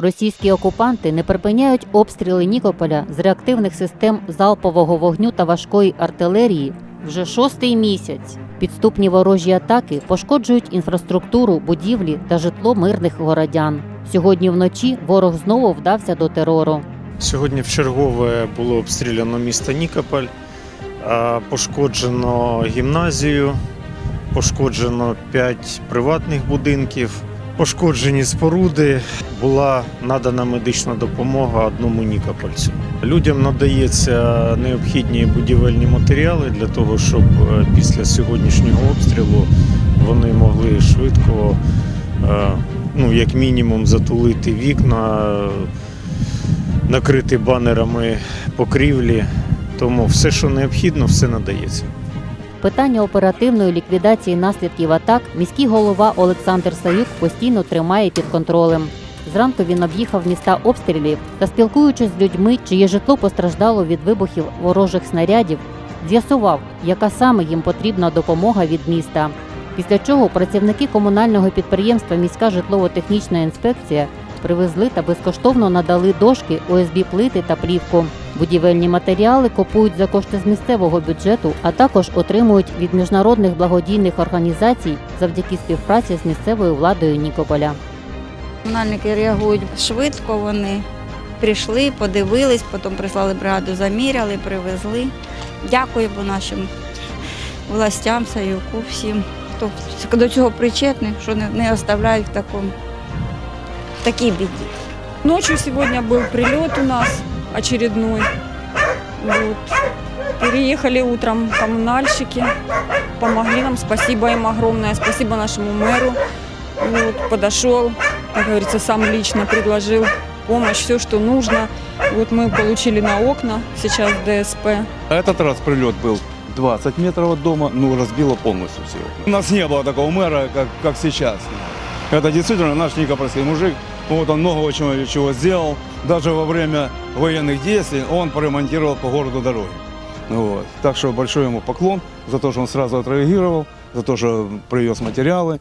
Російські окупанти не припиняють обстріли Нікополя з реактивних систем залпового вогню та важкої артилерії вже шостий місяць. Підступні ворожі атаки пошкоджують інфраструктуру, будівлі та житло мирних городян. Сьогодні вночі ворог знову вдався до терору. Сьогодні вчергове було обстріляно місто Нікополь, пошкоджено гімназію, пошкоджено 5 приватних будинків, пошкоджені споруди. Була надана медична допомога одному Нікопольцю. Людям надається необхідні будівельні матеріали для того, щоб е, після сьогоднішнього обстрілу вони могли швидко, е, ну як мінімум, затулити вікна. накрити банерами покрівлі. Тому все, що необхідно, все надається. Питання оперативної ліквідації наслідків атак міський голова Олександр Саюк постійно тримає під контролем. Зранку він об'їхав міста обстрілів та, спілкуючись з людьми, чиє житло постраждало від вибухів ворожих снарядів, з'ясував, яка саме їм потрібна допомога від міста. Після чого працівники комунального підприємства Міська житлово-технічна інспекція привезли та безкоштовно надали дошки, ОСБ плити та плівку. Будівельні матеріали купують за кошти з місцевого бюджету, а також отримують від міжнародних благодійних організацій завдяки співпраці з місцевою владою Нікополя. Комунальники реагують швидко, вони прийшли, подивились, потім прислали бригаду, заміряли, привезли. Дякуємо нашим властям, Саюку, всім, хто до цього причетний, що не, оставляють в такому в такій біді. Ночью сегодня был прилет у нас очередной. Вот. Переехали утром коммунальщики, помогли нам, спасибо им огромное, спасибо нашему мэру. Вот, подошел, как говорится, сам лично предложил помощь, все, что нужно. Вот мы получили на окна сейчас ДСП. А Этот раз прилет был 20 метров от дома, ну, разбило полностью все. У нас не было такого мэра, как, как сейчас. Это действительно наш никопольский мужик. Вот он много чего, чего сделал. Даже во время военных действий он поремонтировал по городу дороги. Вот. Так что большой ему поклон за то, что он сразу отреагировал, за то, что привез материалы.